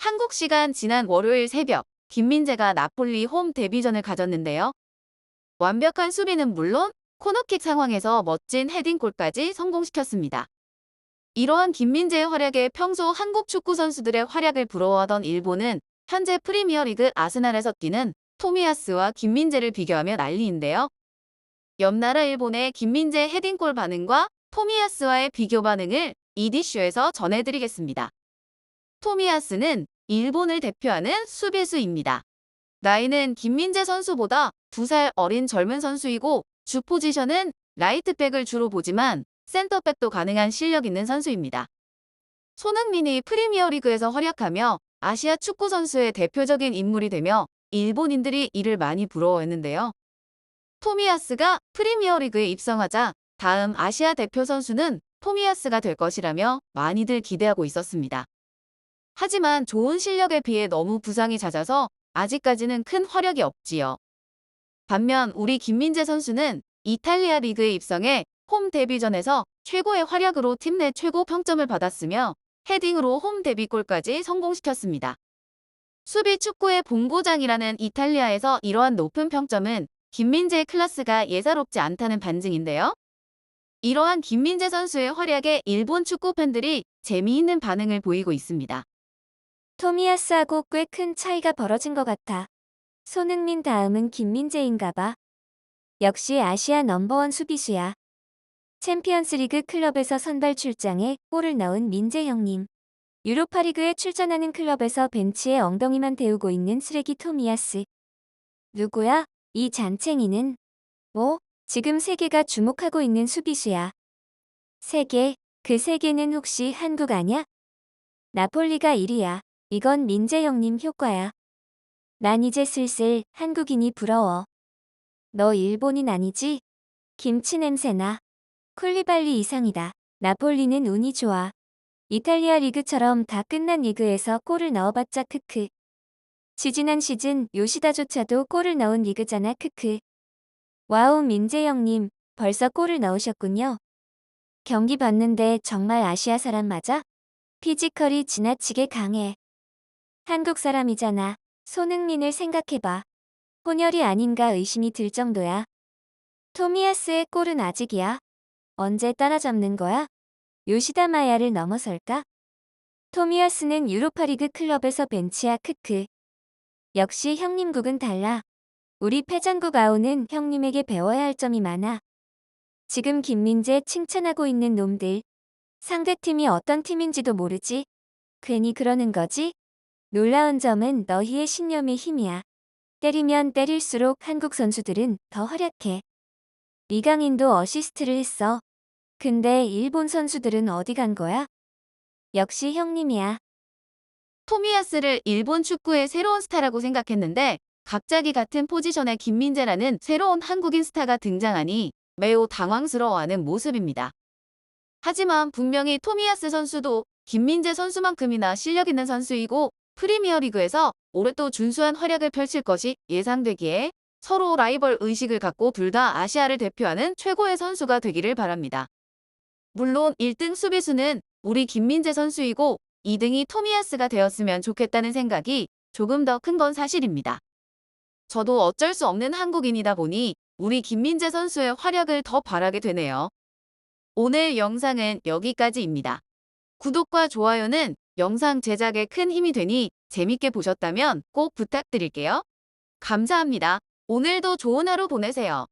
한국 시간 지난 월요일 새벽 김민재가 나폴리 홈 데뷔전을 가졌는데요. 완벽한 수비는 물론 코너킥 상황에서 멋진 헤딩골까지 성공시켰습니다. 이러한 김민재의 활약에 평소 한국 축구 선수들의 활약을 부러워하던 일본은 현재 프리미어리그 아스날에서 뛰는 토미야스와 김민재를 비교하며 난리인데요. 옆나라 일본의 김민재 헤딩골 반응과 토미야스와의 비교 반응을 이디쇼에서 전해드리겠습니다. 토미야스는 일본을 대표하는 수비수입니다. 나이는 김민재 선수보다 2살 어린 젊은 선수이고 주 포지션은 라이트백을 주로 보지만 센터백도 가능한 실력 있는 선수입니다. 손흥민이 프리미어리그에서 활약하며 아시아 축구 선수의 대표적인 인물이 되며 일본인들이 이를 많이 부러워했는데요. 토미야스가 프리미어리그에 입성하자 다음 아시아 대표 선수는 토미야스가 될 것이라며 많이들 기대하고 있었습니다. 하지만 좋은 실력에 비해 너무 부상이 잦아서 아직까지는 큰 화력이 없지요. 반면 우리 김민재 선수는 이탈리아 리그에 입성해 홈 데뷔전에서 최고의 활약으로 팀 내 최고 평점을 받았으며 헤딩으로 홈 데뷔골까지 성공시켰습니다. 수비 축구의 본고장이라는 이탈리아에서 이러한 높은 평점은 김민재의 클래스가 예사롭지 않다는 반증인데요. 이러한 김민재 선수의 활약에 일본 축구 팬들이 재미있는 반응을 보이고 있습니다. 토미야스하고 꽤 큰 차이가 벌어진 것 같아. 손흥민 다음은 김민재인가 봐. 역시 아시아 넘버원 수비수야. 챔피언스리그 클럽에서 선발 출장해 골을 넣은 민재 형님. 유로파리그에 출전하는 클럽에서 벤치에 엉덩이만 데우고 있는 쓰레기 토미야스. 누구야? 이 잔챙이는? 뭐? 지금 세계가 주목하고 있는 수비수야. 세계, 그 세계는 혹시 한국 아냐? 나폴리가 1위야. 이건 민재 형님 효과야. 난 이제 슬슬 한국인이 부러워. 너 일본인 아니지? 김치 냄새나. 쿨리발리 이상이다. 나폴리는 운이 좋아. 이탈리아 리그처럼 다 끝난 리그에서 골을 넣어봤자 크크. 지지난 시즌 요시다조차도 골을 넣은 리그잖아 크크. 와우 민재 형님 벌써 골을 넣으셨군요. 경기 봤는데 정말 아시아 사람 맞아? 피지컬이 지나치게 강해. 한국 사람이잖아. 손흥민을 생각해봐. 혼혈이 아닌가 의심이 들 정도야. 토미야스의 골은 아직이야. 언제 따라잡는 거야? 요시다 마야를 넘어설까? 토미야스는 유로파리그 클럽에서 벤치야 크크. 역시 형님국은 달라. 우리 패장국 아오는 형님에게 배워야 할 점이 많아. 지금 김민재 칭찬하고 있는 놈들. 상대팀이 어떤 팀인지도 모르지? 괜히 그러는 거지? 놀라운 점은 너희의 신념의 힘이야. 때리면 때릴수록 한국 선수들은 더 활약해. 이강인도 어시스트를 했어. 근데 일본 선수들은 어디 간 거야? 역시 형님이야. 토미야스를 일본 축구의 새로운 스타라고 생각했는데 갑자기 같은 포지션에 김민재라는 새로운 한국인 스타가 등장하니 매우 당황스러워하는 모습입니다. 하지만 분명히 토미야스 선수도 김민재 선수만큼이나 실력 있는 선수이고 프리미어리그에서 올해 또 준수한 활약을 펼칠 것이 예상되기에 서로 라이벌 의식을 갖고 둘 다 아시아를 대표하는 최고의 선수가 되기를 바랍니다. 물론 1등 수비수는 우리 김민재 선수이고 2등이 토미야스가 되었으면 좋겠다는 생각이 조금 더 큰 건 사실입니다. 저도 어쩔 수 없는 한국인이다 보니 우리 김민재 선수의 활약을 더 바라게 되네요. 오늘 영상은 여기까지입니다. 구독과 좋아요는 영상 제작에 큰 힘이 되니 재밌게 보셨다면 꼭 부탁드릴게요. 감사합니다. 오늘도 좋은 하루 보내세요.